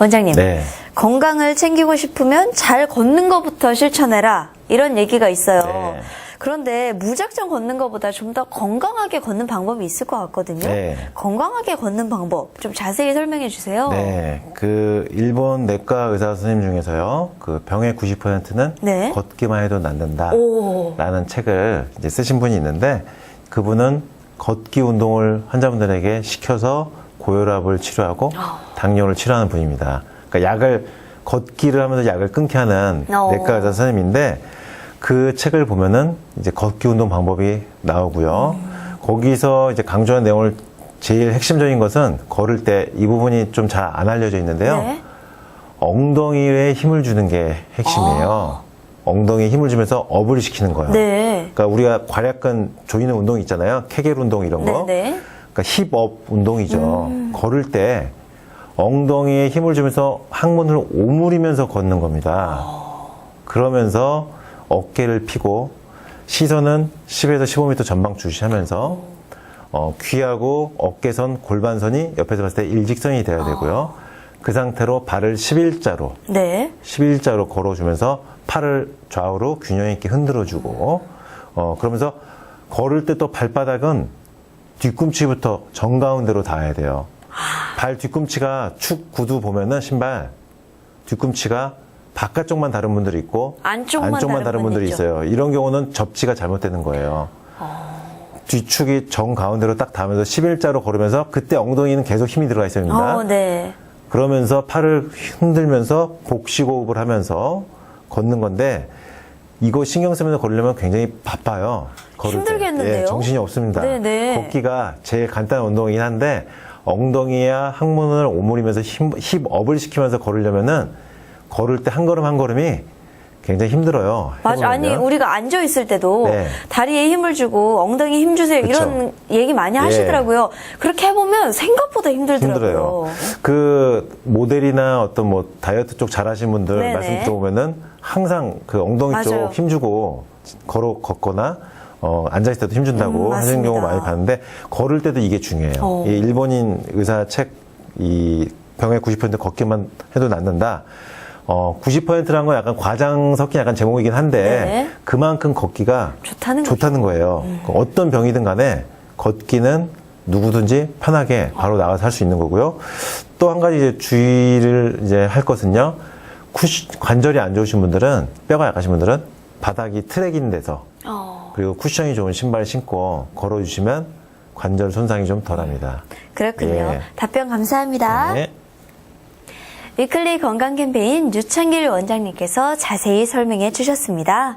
원장님, 네. 건강을 챙기고 싶으면 잘 걷는 것부터 실천해라. 이런 얘기가 있어요. 네. 그런데 무작정 걷는 것보다 좀 더 건강하게 걷는 방법이 있을 것 같거든요. 네. 건강하게 걷는 방법 좀 자세히 설명해 주세요. 네, 그 일본 내과 의사 선생님 중에서요, 그 병의 90%는 네. 걷기만 해도 낫는다. 오. 라는 책을 이제 쓰신 분이 있는데 그분은 걷기 운동을 환자분들에게 시켜서 고혈압을 치료하고 아. 당뇨를 치료하는 분입니다. 그러니까 약을 걷기를 하면서 약을 끊게 하는 어. 내과 의사 선생님인데 그 책을 보면은 이제 걷기 운동 방법이 나오고요. 음. 거기서 이제 강조한 내용을 제일 핵심적인 것은 걸을 때 이 부분이 좀 잘 안 알려져 있는데요. 네. 엉덩이에 힘을 주는 게 핵심이에요. 엉덩이에 힘을 주면서 업을 시키는 거예요. 아. 네. 그러니까 우리가 괄약근 조이는 운동 있잖아요. 케겔 운동 이런 거. 네, 네. 그러니까 힙업 운동이죠. 걸을 때 엉덩이에 힘을 주면서 항문을 오므리면서 걷는 겁니다. 그러면서 어깨를 펴고 시선은 10에서 15m 전방 주시하면서 어, 귀하고 어깨선, 골반선이 옆에서 봤을 때 일직선이 돼야 되고요. 그 상태로 발을 11자로 네. 11자로 걸어주면서 팔을 좌우로 균형 있게 흔들어주고, 어, 그러면서 걸을 때 또 발바닥은 뒤꿈치부터 정가운데로 닿아야 돼요. 발 뒤꿈치가 축 구두 보면은 신발 뒤꿈치가 바깥쪽만 다른 분들이 있고 안쪽만 다른 다른 분들이 있죠. 있어요. 이런 경우는 접지가 잘못되는 거예요. 뒤축이 정 가운데로 딱 닿으면서 11자로 걸으면서 그때 엉덩이는 계속 힘이 들어가 있어야 됩니다. 어, 네. 그러면서 팔을 흔들면서 복식 호흡을 하면서 걷는 건데 이거 신경 쓰면서 걸으려면 굉장히 바빠요. 걸을 때. 힘들겠는데요? 예, 정신이 없습니다. 네네. 걷기가 제일 간단한 운동이긴 한데 엉덩이와 항문을 오므리면서 힘, 힙업을 시키면서 걸으려면은 걸을 때 한 걸음 한 걸음이 굉장히 힘들어요. 맞아. 아니. 우리가 앉아 있을 때도 네. 다리에 힘을 주고 엉덩이 힘 주세요. 그쵸. 이런 얘기 많이 예. 하시더라고요. 그렇게 해보면 생각보다 힘들더라고요. 힘들어요. 그 모델이나 어떤 뭐 다이어트 쪽 잘하신 분들 네네. 말씀 들어보면은 항상 그 엉덩이 맞아요. 쪽 힘주고 걸어 걷거나 어, 앉아있을 때도 힘준다고 음, 하시는 경우. 많이 봤는데 걸을 때도 이게 중요해요. 어. 이 일본인 의사 책 이 병의 90% 걷기만 해도 낫는다. 어, 90%란 건 약간 과장 섞인 약간 제목이긴 한데 네. 그만큼 걷기가 좋다는. 음. 좋다는 거예요. 그 어떤 병이든 간에 걷기는 누구든지 편하게 바로 나가서 할 수 있는 거고요. 또 한 가지 이제 주의를 이제 할 것은요. 쿠시, 관절이 안 좋으신 분들은 뼈가 약하신 분들은 바닥이 트랙인 데서 어, 그리고 쿠션이 좋은 신발 신고 걸어주시면 관절 손상이 좀 덜합니다. 그렇군요. 예. 답변 감사합니다. 네. 위클리 건강 캠페인 유창길 원장님께서 자세히 설명해 주셨습니다.